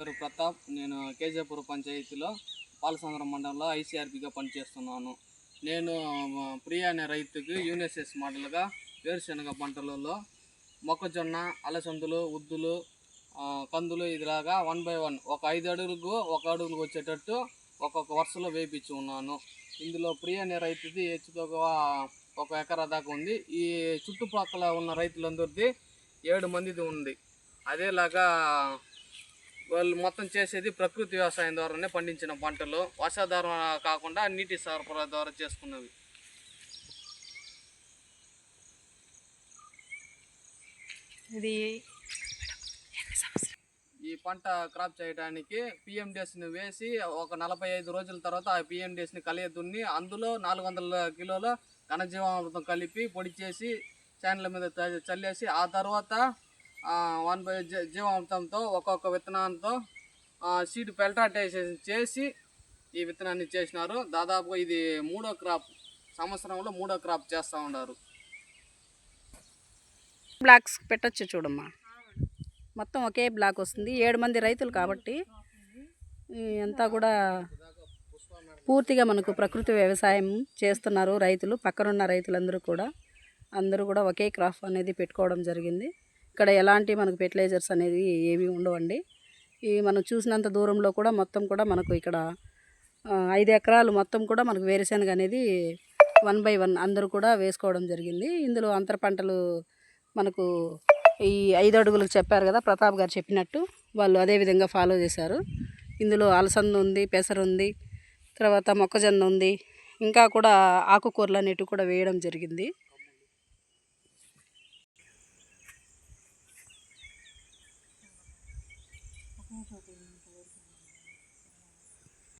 పేరు ప్రతాప్. నేను కేజీపురం పంచాయతీలో పాలసంద్రం మండలంలో ఐసీఆర్పిగా పనిచేస్తున్నాను. నేను ప్రియా అనే రైతుకి యూనిసెస్ మోడల్గా వేరుశనగ పంటలలో మొక్కజొన్న అలసందులు ఉద్దులు కందులు ఇదిలాగా వన్ బై వన్ ఒక ఐదు అడుగులకు ఒక అడుగులకు వచ్చేటట్టు ఒక్కొక్క వరుసలో వేయించి ఉన్నాను. ఇందులో ప్రియ అనే రైతుది హెచ్చుతోక ఒక ఎకరా దాకా ఉంది. ఈ చుట్టుపక్కల ఉన్న రైతులందరిది ఏడు మందిది ఉంది. అదేలాగా వాళ్ళు మొత్తం చేసేది ప్రకృతి వ్యవసాయం ద్వారానే పండించిన పంటలు. వర్షాధారం కాకుండా నీటి సరఫరా ద్వారా చేసుకున్నవి. ఇది ఈ పంట క్రాప్ చేయడానికి పిఎండిఎస్ని వేసి ఒక నలభై ఐదు రోజుల తర్వాత ఆ పిఎండిఎస్ని కలియ దున్ని అందులో నాలుగు వందల కిలోల ఘనజీవామృతం కలిపి పొడి చేసి చాన్ల మీద చల్లేసి ఆ తర్వాత వన్ బై జీవామృతంతో ఒక్కొక్క విత్తనాలతో సీడ్ పెల్టాటేషన్ చేసి ఈ విత్తనాన్ని చేసినారు. దాదాపుగా ఇది మూడో క్రాప్ సంవత్సరంలో మూడో క్రాప్ చేస్తూ ఉన్నారు. బ్లాక్స్ పెట్టొచ్చు చూడమ్మా. మొత్తం ఒకే బ్లాక్ వస్తుంది. ఏడు మంది రైతులు కాబట్టి అంతా కూడా పూర్తిగా మనకు ప్రకృతి వ్యవసాయం చేస్తున్నారు రైతులు. పక్కనున్న రైతులందరూ కూడా అందరూ కూడా ఒకే క్రాప్ అనేది పెట్టుకోవడం జరిగింది. ఇక్కడ ఎలాంటి మనకు ఫెర్టిలైజర్స్ అనేది ఏవి ఉండవండి. ఈ మనం చూసినంత దూరంలో కూడా మొత్తం కూడా మనకు ఇక్కడ ఐదు ఎకరాలు మొత్తం కూడా మనకు వేరుశనగ అనేది వన్ బై వన్ అందరూ కూడా వేసుకోవడం జరిగింది. ఇందులో అంతర పంటలు మనకు ఈ ఐదు అడుగులకు చెప్పారు కదా ప్రతాప్ గారు చెప్పినట్టు వాళ్ళు అదే విధంగా ఫాలో చేశారు. ఇందులో అలసంద ఉంది పెసర ఉంది తర్వాత మొక్కజొన్న ఉంది ఇంకా కూడా ఆకుకూరలు అనేటివి కూడా వేయడం జరిగింది. 那就给你们多少